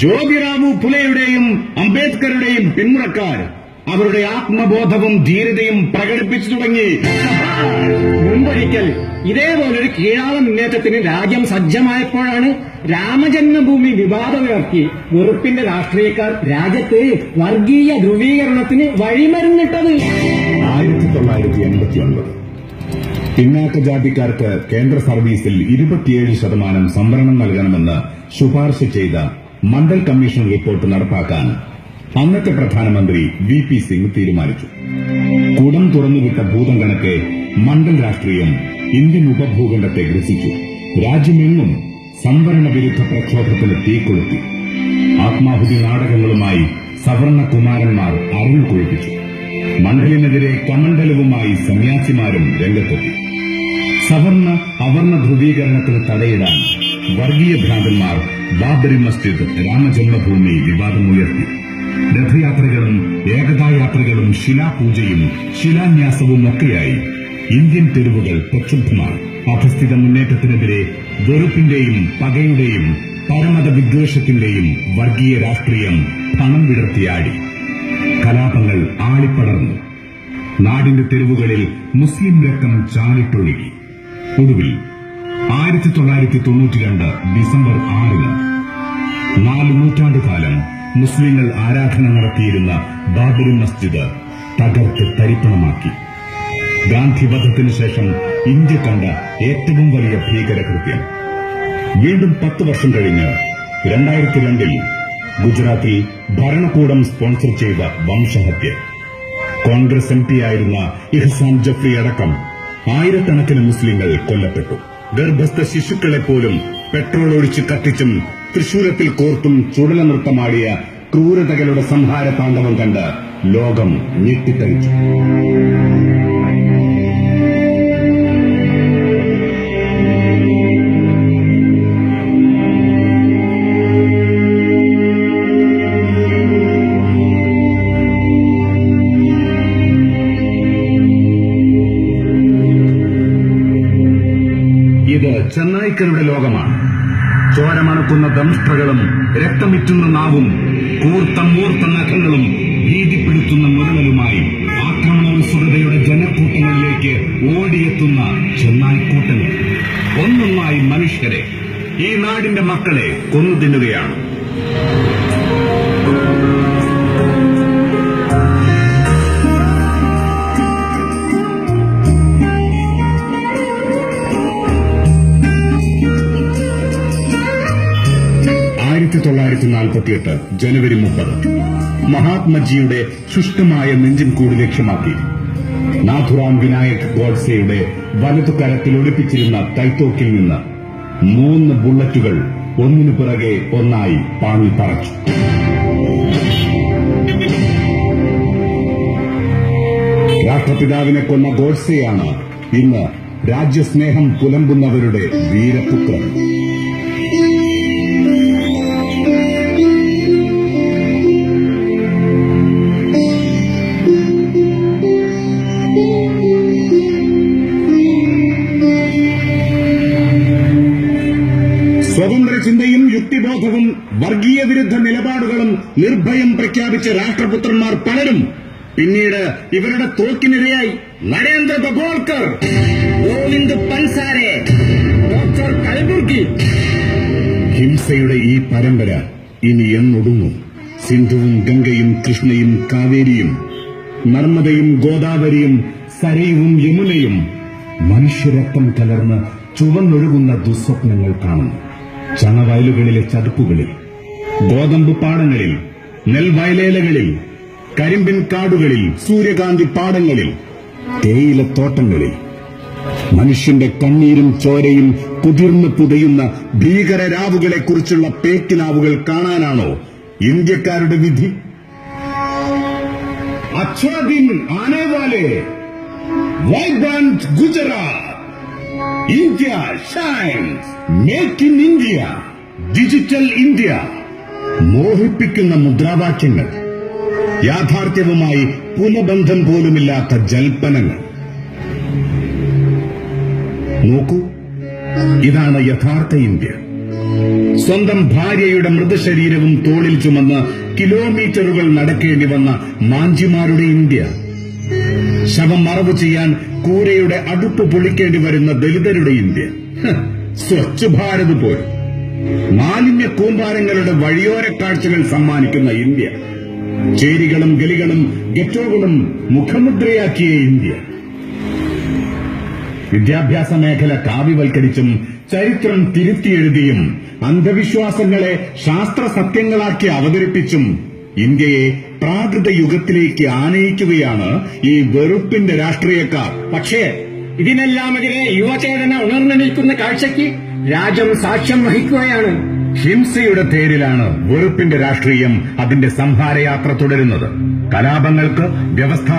ജ്യോതിറാവു പുലയുടെയും അംബേദ്കറുടെയും പിന്മുറക്കാർ അവരുടെ ആത്മബോധവും ധീരതയും പ്രകടിപ്പിച്ചു തുടങ്ങി. മുമ്പൊരിക്കൽ ഇതേപോലൊരു കീഴാള മുന്നേറ്റത്തിന് രാജ്യം സജ്ജമായപ്പോഴാണ് രാമജന്മഭൂമി വിവാദമുയർത്തി വെറുപ്പിന്റെ രാഷ്ട്രീയക്കാർ രാജ്യത്തെ വർഗീയ ധ്രുവീകരണത്തിന് വഴിമരുന്നിട്ടത്. ആയിരത്തി തൊള്ളായിരത്തി എൺപത്തി ഒൻപത് പിന്നാക്ക ജാതിക്കാർക്ക് കേന്ദ്ര സർവീസിൽ ഇരുപത്തിയേഴ് ശതമാനം സംവരണം നൽകണമെന്ന് ശുപാർശ ചെയ്ത മണ്ഡൽ കമ്മീഷൻ റിപ്പോർട്ട് നടപ്പാക്കാൻ അന്നത്തെ പ്രധാനമന്ത്രി വി പി സിംഗ് തീരുമാനിച്ചു. കുടം തുറന്നുവിട്ട ഭൂതം കണക്കെ മണ്ഡൽ രാഷ്ട്രീയം ഇന്ത്യൻ ഉപഭൂഖണ്ഡത്തെ ഗ്രസിച്ചു. രാജ്യമെങ്ങും സംവരണ വിരുദ്ധ പ്രക്ഷോഭത്തിന് തീകൊളുത്തി ആത്മാഹുതി നാടകങ്ങളുമായി സവർണ കുമാരന്മാർ അരുൾ കുഴിപ്പിച്ചു മണ്ഡലിനെതിരെ കമണ്ഡലവുമായി സന്യാസിമാരും രംഗത്തെത്തി. സവർണ അവർണ ധ്രുവീകരണത്തിന് തടയിടാൻ വർഗീയ ഭ്രാന്തന്മാർ ബാബരി മസ്ജിദ് രാമജന്മഭൂമി വിവാദമുയർത്തി. രഥയാത്രകളും ഏകതായാത്രകളും ശിലാപൂജയും ശിലാന്യാസവും ഒക്കെയായി ഇന്ത്യൻ തെരുവുകൾ പ്രക്ഷുബ്ധമാണ്. അധസ്ഥിത മുന്നേറ്റത്തിനെതിരെ വെറുപ്പിന്റെയും പകയുടെയും പരമത വിദ്വേഷത്തിന്റെയും വർഗീയ രാഷ്ട്രീയം പണം വിടർത്തിയാടി. കലാപങ്ങൾ ആളിപ്പടർന്നു. നാടിന്റെ തെരുവുകളിൽ മുസ്ലിം രക്തം ചാലിട്ടൊഴുകി ഒടുവിൽ ആയിരത്തി തൊള്ളായിരത്തി തൊണ്ണൂറ്റിരണ്ട് ഡിസംബർ ആറിന്. നാല് നൂറ്റാണ്ടുകാലം മുസ്ലിങ്ങൾ ആരാധന നടത്തിയിരുന്ന ബാബരി മസ്ജിദ് തകർത്ത് തരിപ്പണമാക്കി. ഗാന്ധി വധത്തിനു ശേഷം ഇന്ത്യ കണ്ട ഏറ്റവും വലിയ ഭീകരകൃത്യം. വീണ്ടും പത്ത് വർഷം കഴിഞ്ഞ് രണ്ടായിരത്തി രണ്ടിൽ ഗുജറാത്തിൽ ഭരണകൂടം സ്പോൺസർ ചെയ്ത വംശഹത്യ. കോൺഗ്രസ് എം പി ആയിരുന്ന ഇഹ്സാൻ ജഫ്രി അടക്കം ആയിരക്കണക്കിന് മുസ്ലിങ്ങൾ കൊല്ലപ്പെട്ടു. ഗർഭസ്ഥ ശിശുക്കളെ പോലും പെട്രോൾ ഒഴിച്ച് കത്തിച്ചും തൃശൂലത്തിൽ കോർത്തും ചുടല നൃത്തമാടിയ ക്രൂരതകളുടെ സംഹാര താണ്ഡവം കണ്ട് ലോകം ഞെട്ടിത്തരിച്ചു ചെന്നായ്ക്കരുടെ ലോകമാണ്. ചോരമണക്കുന്ന ദംഷ്ട്രകളും രക്തമിറ്റുന്ന നാവും കൂർത്ത മൂർത്ത നഖങ്ങളും ഭീതിപ്പെടുത്തുന്ന മുരളലുമായി ആക്രമണോത്സുകതയുടെ ജനക്കൂട്ടങ്ങളിലേക്ക് ഓടിയെത്തുന്ന ചെന്നായ്ക്കൂട്ടങ്ങൾ. ഒന്നൊന്നായി മനുഷ്യരെ ഈ നാടിന്റെ മക്കളെ കൊന്നു തിന്നുകയാണ്. ആയിരത്തി തൊള്ളായിരത്തി നാൽപ്പത്തിയെട്ട് ജനുവരി മുപ്പത്. മഹാത്മജിയുടെ ശുഷ്കമായ നെഞ്ചിൻ കൂടി ലക്ഷ്യമാക്കി നാഥുറാം വിനായക് ഗോഡ്സെയുടെ വലതു കരത്തിൽ ഒളിപ്പിച്ചിരുന്ന കൈത്തോക്കിൽ നിന്ന് മൂന്ന് ബുള്ളറ്റുകൾ ഒന്നിനു പിറകെ ഒന്നായി പാങ്ങി പറച്ചു. രാഷ്ട്രപിതാവിനെ കൊന്ന ഗോഡ്സെയാണ് ഇന്ന് രാജ്യസ്നേഹം പുലമ്പുന്നവരുടെ വീരപുത്രൻ. യുക്തിബോധവും വർഗീയ വിരുദ്ധ നിലപാടുകളും നിർഭയം പ്രഖ്യാപിച്ച രാഷ്ട്രപുത്രന്മാർ പലരും പിന്നീട് ഇവരുടെ തോക്കിനിരയായി. നരേന്ദ്ര ബഗോൾക്കർ ഗോവിന്ദ് പൻസാരെ കൽബുർഗി ഹിംസയുടെ ഈ പരമ്പര ഇനി എന്നൊടുങ്ങും. സിന്ധുവും ഗംഗയും കൃഷ്ണയും കാവേരിയും നർമ്മദയും ഗോദാവരിയും സരയുവും യമുനയും മനുഷ്യരക്തം കലർന്ന് ചുവന്നൊഴുകുന്ന ദുസ്വപ്നങ്ങൾ കാണുന്നു ചണവയലുകളിലെ ചതുപ്പുകളിൽ ഗോതമ്പ് പാടങ്ങളിൽ നെൽവയലേലകളിൽ കരിമ്പിൻ കാടുകളിൽ സൂര്യകാന്തി പാടങ്ങളിൽ തേയിലത്തോട്ടങ്ങളിൽ മനുഷ്യന്റെ കണ്ണീരും ചോരയും കുതിർന്നു പുതയുന്ന ഭീകര രാവുകളെ കുറിച്ചുള്ള പേക്കിനാവുകൾ കാണാനാണോ ഇന്ത്യക്കാരുടെ വിധി? അച്ഛാദിൻ ആനേവാലെ vibrant Gujarat. India shines make in India digital India മോഹിപ്പിക്കുന്ന മുദ്രാവാക്യങ്ങൾ യാഥാർത്ഥ്യവുമായി പുനബന്ധം പോലുമില്ലാത്ത ജൽപ്പനങ്ങൾ. നോക്കൂ ഇതാണ് യഥാർത്ഥ ഇന്ത്യ. സ്വന്തം ഭാര്യയുടെ മൃതശരീരവും തോളിൽ ചുമന്ന് കിലോമീറ്ററുകൾ നടക്കേണ്ടി വന്ന മാഞ്ചിമാരുടെ ഇന്ത്യ. ശവം മറവ് ചെയ്യാൻ കൂരയുടെ അടുപ്പ് പൊളിക്കേണ്ടി വരുന്ന ദളിതരുടെ ഇന്ത്യ. സ്വച്ഛ് ഭാരത് പോലും. മാലിന്യ കൂമ്പാരങ്ങളുടെ വഴിയോര കാഴ്ചകൾ സമ്മാനിക്കുന്ന ഇന്ത്യ. ചേരികളും ഗലികളും ഗെറ്റോകളും മുഖമുദ്രയാക്കിയ ഇന്ത്യ. വിദ്യാഭ്യാസ മേഖല കാവ്യവൽക്കരിച്ചും ചരിത്രം തിരുത്തിയെഴുതിയും അന്ധവിശ്വാസങ്ങളെ ശാസ്ത്ര സത്യങ്ങളാക്കി അവതരിപ്പിച്ചും ഇന്ത്യയെ പ്രാകൃത യുഗത്തിലേക്ക് ആനയിക്കുകയാണ് ഈ വെറുപ്പിന്റെ രാഷ്ട്രീയക്കാർ. പക്ഷേ ഇതിനെല്ലാമെതിരെ യുവചേതന ഉണർന്നു നിൽക്കുന്ന കാഴ്ചയ്ക്ക് രാജ്യം സാക്ഷ്യം വഹിക്കുകയാണ്. ഹിംസയുടെ പേരിലാണ് വെറുപ്പിന്റെ രാഷ്ട്രീയം അതിന്റെ സംഹാരയാത്ര തുടരുന്നത്. കലാപങ്ങൾക്ക് വ്യവസ്ഥാ